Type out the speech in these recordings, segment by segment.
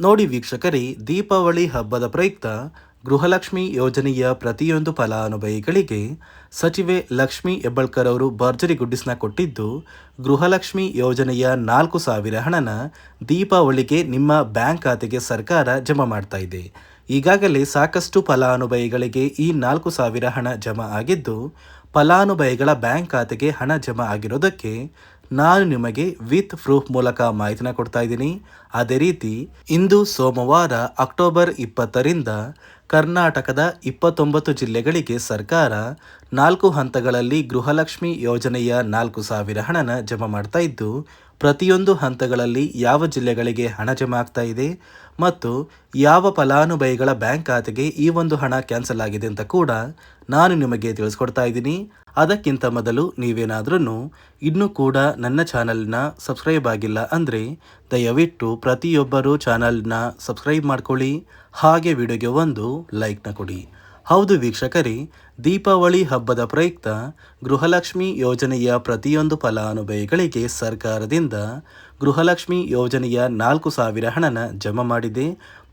ನೋಡಿ ವೀಕ್ಷಕರೇ, ದೀಪಾವಳಿ ಹಬ್ಬದ ಪ್ರಯುಕ್ತ ಗೃಹಲಕ್ಷ್ಮಿ ಯೋಜನೆಯ ಪ್ರತಿಯೊಂದು ಫಲಾನುಭವಿಗಳಿಗೆ ಸಚಿವೆ ಲಕ್ಷ್ಮಿ ಹೆಬ್ಬಳ್ಕರ್ ಅವರು ಭರ್ಜರಿ ಗುಡ್ಡಿಸ್ನ ಕೊಟ್ಟಿದ್ದು, ಗೃಹಲಕ್ಷ್ಮಿ ಯೋಜನೆಯ ನಾಲ್ಕು ಸಾವಿರ ಹಣನ ದೀಪಾವಳಿಗೆ ನಿಮ್ಮ ಬ್ಯಾಂಕ್ ಖಾತೆಗೆ ಸರ್ಕಾರ ಜಮಾ ಮಾಡ್ತಾ ಇದೆ. ಈಗಾಗಲೇ ಸಾಕಷ್ಟು ಫಲಾನುಭವಿಗಳಿಗೆ ಈ ನಾಲ್ಕು ಸಾವಿರ ಹಣ ಜಮಾ ಆಗಿದ್ದು, ಫಲಾನುಭವಿಗಳ ಬ್ಯಾಂಕ್ ಖಾತೆಗೆ ಹಣ ಜಮಾ ಆಗಿರೋದಕ್ಕೆ ನಾನು ನಿಮಗೆ ವಿತ್ ಪ್ರೂಫ್ ಮೂಲಕ ಮಾಹಿತಿನ ಕೊಡ್ತಾ ಇದ್ದೀನಿ. ಅದೇ ರೀತಿ, ಇಂದು ಸೋಮವಾರ, ಅಕ್ಟೋಬರ್ ಇಪ್ಪತ್ತರಿಂದ ಕರ್ನಾಟಕದ ಇಪ್ಪತ್ತೊಂಬತ್ತು ಜಿಲ್ಲೆಗಳಿಗೆ ಸರ್ಕಾರ ನಾಲ್ಕು ಹಂತಗಳಲ್ಲಿ ಗೃಹಲಕ್ಷ್ಮಿ ಯೋಜನೆಯ ನಾಲ್ಕು ಸಾವಿರ ಹಣನ ಜಮಾ ಮಾಡ್ತಾ ಇದ್ದು ಪ್ರತಿಯೊಂದು ಹಂತಗಳಲ್ಲಿ ಯಾವ ಜಿಲ್ಲೆಗಳಿಗೆ ಹಣ ಜಮಾ ಆಗ್ತಾ ಇದೆ ಮತ್ತು ಯಾವ ಫಲಾನುಭವಿಗಳ ಬ್ಯಾಂಕ್ ಖಾತೆಗೆ ಈ ಒಂದು ಹಣ ಕ್ಯಾನ್ಸಲ್ ಆಗಿದೆ ಅಂತ ಕೂಡ ನಾನು ನಿಮಗೆ ತಿಳಿಸ್ಕೊಡ್ತಾ ಇದ್ದೀನಿ. ಅದಕ್ಕಿಂತ ಮೊದಲು ನೀವೇನಾದ್ರೂ ಇನ್ನೂ ಕೂಡ ನನ್ನ ಚಾನಲ್ನ ಸಬ್ಸ್ಕ್ರೈಬ್ ಆಗಿಲ್ಲ ಅಂದರೆ ದಯವಿಟ್ಟು ಪ್ರತಿಯೊಬ್ಬರೂ ಚಾನಲ್ನ ಸಬ್ಸ್ಕ್ರೈಬ್ ಮಾಡ್ಕೊಳ್ಳಿ. ಹಾಗೆ ವಿಡಿಯೋಗೆ ಒಂದು ಲೈಕ್ನ ಕೊಡಿ. ಹೌದು ವೀಕ್ಷಕರೇ, ದೀಪಾವಳಿ ಹಬ್ಬದ ಪ್ರಯುಕ್ತ ಗೃಹಲಕ್ಷ್ಮಿ ಯೋಜನೆಯ ಪ್ರತಿಯೊಂದು ಫಲಾನುಭವಿಗಳಿಗೆ ಸರ್ಕಾರದಿಂದ ಗೃಹಲಕ್ಷ್ಮಿ ಯೋಜನೆಯ ನಾಲ್ಕು ಸಾವಿರ ಹಣನ ಜಮಾ ಮಾಡಿದೆ.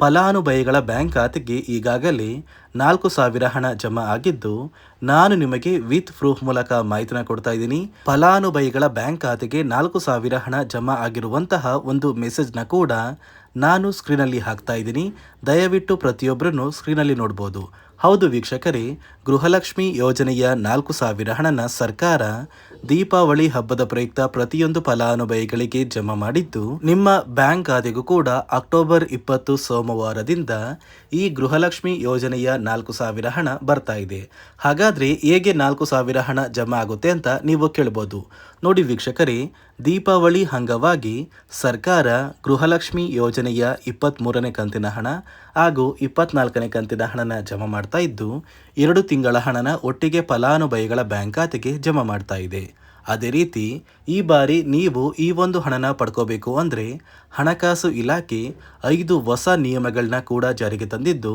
ಫಲಾನುಭವಿಗಳ ಬ್ಯಾಂಕ್ ಖಾತೆಗೆ ಈಗಾಗಲೇ ನಾಲ್ಕು ಸಾವಿರ ಹಣ ಜಮಾ ಆಗಿದ್ದು, ನಾನು ನಿಮಗೆ ವಿತ್ ಪ್ರೂಫ್ ಮೂಲಕ ಮಾಹಿತಿನ ಕೊಡ್ತಾ ಇದ್ದೀನಿ. ಫಲಾನುಭವಿಗಳ ಬ್ಯಾಂಕ್ ಖಾತೆಗೆ ನಾಲ್ಕು ಸಾವಿರ ಹಣ ಜಮಾ ಆಗಿರುವಂತಹ ಒಂದು ಮೆಸೇಜ್ನ ಕೂಡ ನಾನು ಸ್ಕ್ರೀನಲ್ಲಿ ಹಾಕ್ತಾ ಇದ್ದೀನಿ. ದಯವಿಟ್ಟು ಪ್ರತಿಯೊಬ್ಬರನ್ನು ಸ್ಕ್ರೀನಲ್ಲಿ ನೋಡ್ಬೋದು. ಹೌದು ವೀಕ್ಷಕರೇ, ಗೃಹಲಕ್ಷ್ಮಿ ಯೋಜನೆಯ ನಾಲ್ಕು ಸಾವಿರ ಹಣನ ಸರ್ಕಾರ ದೀಪಾವಳಿ ಹಬ್ಬದ ಪ್ರಯುಕ್ತ ಪ್ರತಿಯೊಂದು ಫಲಾನುಭವಿಗಳಿಗೆ ಜಮಾ ಮಾಡಿದ್ದು, ನಿಮ್ಮ ಬ್ಯಾಂಕ್ ಖಾತೆಗೂ ಕೂಡ ಅಕ್ಟೋಬರ್ ಇಪ್ಪತ್ತು ಸೋಮವಾರದಿಂದ ಈ ಗೃಹಲಕ್ಷ್ಮಿ ಯೋಜನೆಯ ನಾಲ್ಕು ಸಾವಿರ ಹಣ ಬರ್ತಾ ಇದೆ. ಹಾಗಾದರೆ ಹೇಗೆ ನಾಲ್ಕು ಸಾವಿರ ಹಣ ಜಮಾ ಆಗುತ್ತೆ ಅಂತ ನೀವು ಕೇಳ್ಬೋದು. ನೋಡಿ ವೀಕ್ಷಕರೇ, ದೀಪಾವಳಿ ಅಂಗವಾಗಿ ಸರ್ಕಾರ ಗೃಹಲಕ್ಷ್ಮಿ ಯೋಜನೆಯ ಇಪ್ಪತ್ತ್ ಕಂತಿನ ಹಣ ಹಾಗೂ ಇಪ್ಪತ್ನಾಲ್ಕನೇ ಕಂತಿನ ಹಣನ ಜಮಾ ಮಾಡ್ತಾ ಇದ್ದು, ಎರಡು ತಿಂಗಳ ಹಣನ ಒಟ್ಟಿಗೆ ಫಲಾನುಭವಿಗಳ ಬ್ಯಾಂಕ್ ಖಾತೆಗೆ ಜಮಾ ಮಾಡ್ತಾ ಇದೆ. ಅದೇ ರೀತಿ ಈ ಬಾರಿ ನೀವು ಈ ಒಂದು ಹಣನ ಪಡ್ಕೋಬೇಕು ಅಂದರೆ ಹಣಕಾಸು ಇಲಾಖೆ ಐದು ಹೊಸ ನಿಯಮಗಳನ್ನ ಕೂಡ ಜಾರಿಗೆ ತಂದಿದ್ದು,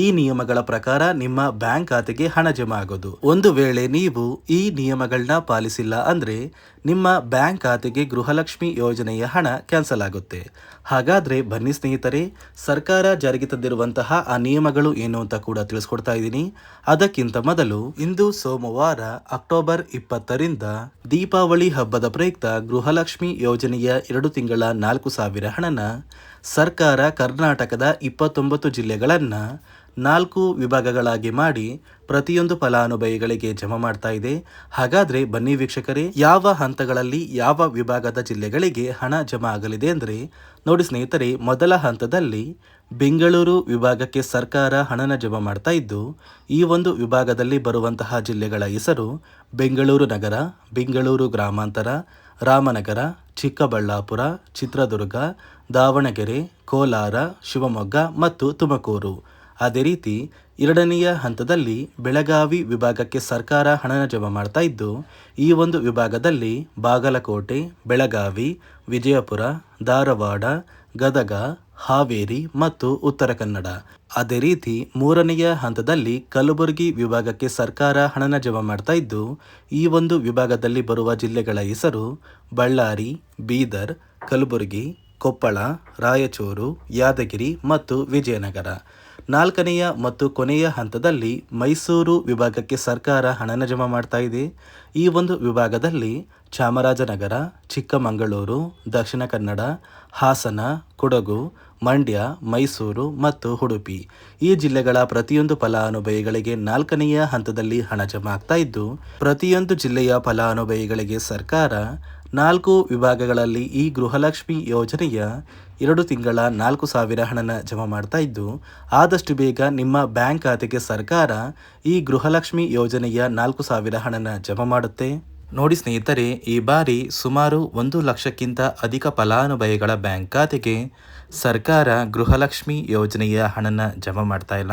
ಈ ನಿಯಮಗಳ ಪ್ರಕಾರ ನಿಮ್ಮ ಬ್ಯಾಂಕ್ ಖಾತೆಗೆ ಹಣ ಜಮಾ ಆಗೋದು. ಒಂದು ವೇಳೆ ನೀವು ಈ ನಿಯಮಗಳನ್ನ ಪಾಲಿಸಿಲ್ಲ ಅಂದರೆ ನಿಮ್ಮ ಬ್ಯಾಂಕ್ ಖಾತೆಗೆ ಗೃಹಲಕ್ಷ್ಮಿ ಯೋಜನೆಯ ಹಣ ಕ್ಯಾನ್ಸಲ್ ಆಗುತ್ತೆ. ಹಾಗಾದರೆ ಬನ್ನಿ ಸ್ನೇಹಿತರೆ, ಸರ್ಕಾರ ಜಾರಿಗೆ ತಂದಿರುವಂತಹ ಆ ನಿಯಮಗಳು ಏನು ಅಂತ ಕೂಡ ತಿಳಿಸ್ಕೊಡ್ತಾ ಇದ್ದೀನಿ. ಅದಕ್ಕಿಂತ ಮೊದಲು ಇಂದು ಸೋಮವಾರ ಅಕ್ಟೋಬರ್ ಇಪ್ಪತ್ತರಿಂದ ದೀಪಾವಳಿ ಹಬ್ಬದ ಪ್ರಯುಕ್ತ ಗೃಹಲಕ್ಷ್ಮಿ ಯೋಜನೆಯ ಎರಡು ತಿಂಗಳ ನಾಲ್ಕು ಸಾವಿರ ಹಣನ ಸರ್ಕಾರ ಕರ್ನಾಟಕದ ಇಪ್ಪತ್ತೊಂಬತ್ತು ಜಿಲ್ಲೆಗಳನ್ನು ನಾಲ್ಕು ವಿಭಾಗಗಳಾಗಿ ಮಾಡಿ ಪ್ರತಿಯೊಂದು ಫಲಾನುಭವಿಗಳಿಗೆ ಜಮಾ ಮಾಡ್ತಾ ಇದೆ. ಹಾಗಾದ್ರೆ ಬನ್ನಿ ವೀಕ್ಷಕರೇ, ಯಾವ ಹಂತಗಳಲ್ಲಿ ಯಾವ ವಿಭಾಗದ ಜಿಲ್ಲೆಗಳಿಗೆ ಹಣ ಜಮಾ ಆಗಲಿದೆ ಅಂದರೆ, ನೋಡಿ ಸ್ನೇಹಿತರೆ, ಮೊದಲ ಹಂತದಲ್ಲಿ ಬೆಂಗಳೂರು ವಿಭಾಗಕ್ಕೆ ಸರ್ಕಾರ ಹಣನ ಜಮಾ ಮಾಡ್ತಾ ಇದ್ದು, ಈ ಒಂದು ವಿಭಾಗದಲ್ಲಿ ಬರುವಂತಹ ಜಿಲ್ಲೆಗಳ ಹೆಸರು ಬೆಂಗಳೂರು ನಗರ, ಬೆಂಗಳೂರು ಗ್ರಾಮಾಂತರ, ರಾಮನಗರ, ಚಿಕ್ಕಬಳ್ಳಾಪುರ, ಚಿತ್ರದುರ್ಗ, ದಾವಣಗೆರೆ, ಕೋಲಾರ, ಶಿವಮೊಗ್ಗ ಮತ್ತು ತುಮಕೂರು. ಅದೇ ರೀತಿ ಎರಡನೆಯ ಹಂತದಲ್ಲಿ ಬೆಳಗಾವಿ ವಿಭಾಗಕ್ಕೆ ಸರ್ಕಾರ ಹಣನ ಜಮಾ ಮಾಡ್ತಾ ಇದ್ದು, ಈ ಒಂದು ವಿಭಾಗದಲ್ಲಿ ಬಾಗಲಕೋಟೆ, ಬೆಳಗಾವಿ, ವಿಜಯಪುರ, ಧಾರವಾಡ, ಗದಗ, ಹಾವೇರಿ ಮತ್ತು ಉತ್ತರ ಕನ್ನಡ. ಅದೇ ರೀತಿ ಮೂರನೆಯ ಹಂತದಲ್ಲಿ ಕಲಬುರಗಿ ವಿಭಾಗಕ್ಕೆ ಸರ್ಕಾರ ಹಣನ ಜಮಾ ಮಾಡ್ತಾ ಇದ್ದು, ಈ ಒಂದು ವಿಭಾಗದಲ್ಲಿ ಬರುವ ಜಿಲ್ಲೆಗಳ ಹೆಸರು ಬಳ್ಳಾರಿ, ಬೀದರ್, ಕಲಬುರಗಿ, ಕೊಪ್ಪಳ, ರಾಯಚೂರು, ಯಾದಗಿರಿ ಮತ್ತು ವಿಜಯನಗರ. ನಾಲ್ಕನೆಯ ಮತ್ತು ಕೊನೆಯ ಹಂತದಲ್ಲಿ ಮೈಸೂರು ವಿಭಾಗಕ್ಕೆ ಸರ್ಕಾರ ಹಣನ ಜಮಾ ಮಾಡ್ತಾ ಇದೆ. ಈ ಒಂದು ವಿಭಾಗದಲ್ಲಿ ಚಾಮರಾಜನಗರ, ಚಿಕ್ಕಮಗಳೂರು, ದಕ್ಷಿಣ ಕನ್ನಡ, ಹಾಸನ, ಕೊಡಗು, ಮಂಡ್ಯ, ಮೈಸೂರು ಮತ್ತು ಉಡುಪಿ. ಈ ಜಿಲ್ಲೆಗಳ ಪ್ರತಿಯೊಂದು ಫಲಾನುಭವಿಗಳಿಗೆ ನಾಲ್ಕನೆಯ ಹಂತದಲ್ಲಿ ಹಣ ಜಮಾ ಆಗ್ತಾ ಇದ್ದು, ಪ್ರತಿಯೊಂದು ಜಿಲ್ಲೆಯ ಫಲಾನುಭವಿಗಳಿಗೆ ಸರ್ಕಾರ ನಾಲ್ಕು ವಿಭಾಗಗಳಲ್ಲಿ ಈ ಗೃಹಲಕ್ಷ್ಮಿ ಯೋಜನೆಯ ಎರಡು ತಿಂಗಳ ನಾಲ್ಕು ಸಾವಿರ ಹಣನ ಜಮಾ ಮಾಡ್ತಾ ಇದ್ದು, ಆದಷ್ಟು ಬೇಗ ನಿಮ್ಮ ಬ್ಯಾಂಕ್ ಖಾತೆಗೆ ಸರ್ಕಾರ ಈ ಗೃಹಲಕ್ಷ್ಮಿ ಯೋಜನೆಯ ನಾಲ್ಕು ಸಾವಿರ ಹಣನ ಜಮಾ ಮಾಡುತ್ತೆ. ನೋಡಿ ಸ್ನೇಹಿತರೆ, ಈ ಬಾರಿ ಸುಮಾರು ಒಂದು ಲಕ್ಷಕ್ಕಿಂತ ಅಧಿಕ ಫಲಾನುಭವಿಗಳ ಬ್ಯಾಂಕ್ ಖಾತೆಗೆ ಸರ್ಕಾರ ಗೃಹಲಕ್ಷ್ಮಿ ಯೋಜನೆಯ ಹಣನ ಜಮಾ ಮಾಡ್ತಾ ಇಲ್ಲ.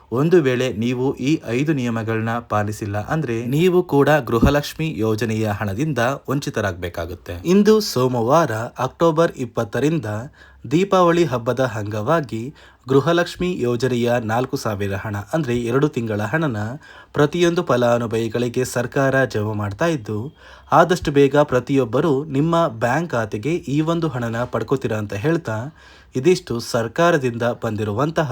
ಒಂದು ವೇಳೆ ನೀವು ಈ ಐದು ನಿಯಮಗಳನ್ನ ಪಾಲಿಸಿಲ್ಲ ಅಂದ್ರೆ ನೀವು ಕೂಡ ಗೃಹಲಕ್ಷ್ಮಿ ಯೋಜನೆಯ ಹಣದಿಂದ ವಂಚಿತರಾಗಬೇಕಾಗುತ್ತೆ. ಇಂದು ಸೋಮವಾರ ಅಕ್ಟೋಬರ್ ಇಪ್ಪತ್ತರಿಂದ ದೀಪಾವಳಿ ಹಬ್ಬದ ಅಂಗವಾಗಿ ಗೃಹಲಕ್ಷ್ಮಿ ಯೋಜನೆಯ ನಾಲ್ಕು ಸಾವಿರ ಹಣ ಅಂದರೆ ಎರಡು ತಿಂಗಳ ಹಣನ ಪ್ರತಿಯೊಂದು ಫಲಾನುಭವಿಗಳಿಗೆ ಸರ್ಕಾರ ಜಮಾ ಮಾಡ್ತಾ ಇದ್ದು, ಆದಷ್ಟು ಬೇಗ ಪ್ರತಿಯೊಬ್ಬರು ನಿಮ್ಮ ಬ್ಯಾಂಕ್ ಖಾತೆಗೆ ಈ ಒಂದು ಹಣನ ಪಡ್ಕೋತೀರಾ ಅಂತ ಹೇಳ್ತಾ, ಇದಿಷ್ಟು ಸರ್ಕಾರದಿಂದ ಬಂದಿರುವಂತಹ